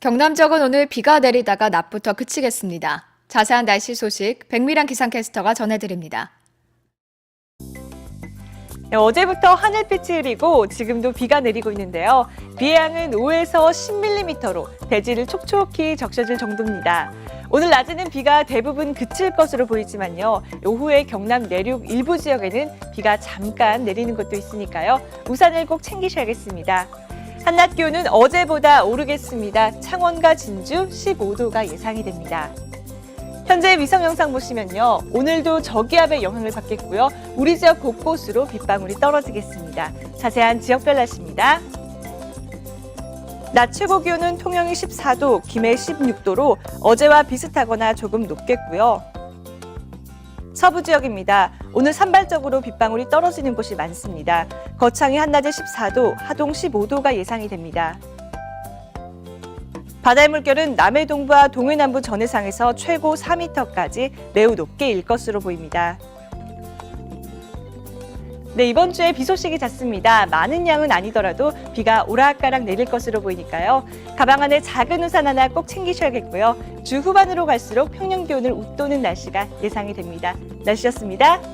경남 지역은 오늘 비가 내리다가 낮부터 그치겠습니다. 자세한 날씨 소식 백미란 기상캐스터가 전해드립니다. 네, 어제부터 하늘빛이 흐리고 지금도 비가 내리고 있는데요. 비의 양은 5에서 10mm로 대지를 촉촉히 적셔줄 정도입니다. 오늘 낮에는 비가 대부분 그칠 것으로 보이지만요. 오후에 경남 내륙 일부 지역에는 비가 잠깐 내리는 곳도 있으니까요. 우산을 꼭 챙기셔야겠습니다. 한낮 기온은 어제보다 오르겠습니다. 창원과 진주 15도가 예상이 됩니다. 현재 위성 영상 보시면요. 오늘도 저기압의 영향을 받겠고요. 우리 지역 곳곳으로 빗방울이 떨어지겠습니다. 자세한 지역별 날씨입니다. 낮 최고 기온은 통영이 14도, 김해 16도로 어제와 비슷하거나 조금 높겠고요. 서부 지역입니다. 오늘 산발적으로 빗방울이 떨어지는 곳이 많습니다. 거창이 한낮에 14도, 하동 15도가 예상이 됩니다. 바다의 물결은 남해 동부와 동해 남부 전해상에서 최고 4m까지 매우 높게 일 것으로 보입니다. 네, 이번 주에 비 소식이 잦습니다. 많은 양은 아니더라도 비가 오락가락 내릴 것으로 보이니까요. 가방 안에 작은 우산 하나 꼭 챙기셔야겠고요. 주 후반으로 갈수록 평년 기온을 웃도는 날씨가 예상이 됩니다. 날씨였습니다.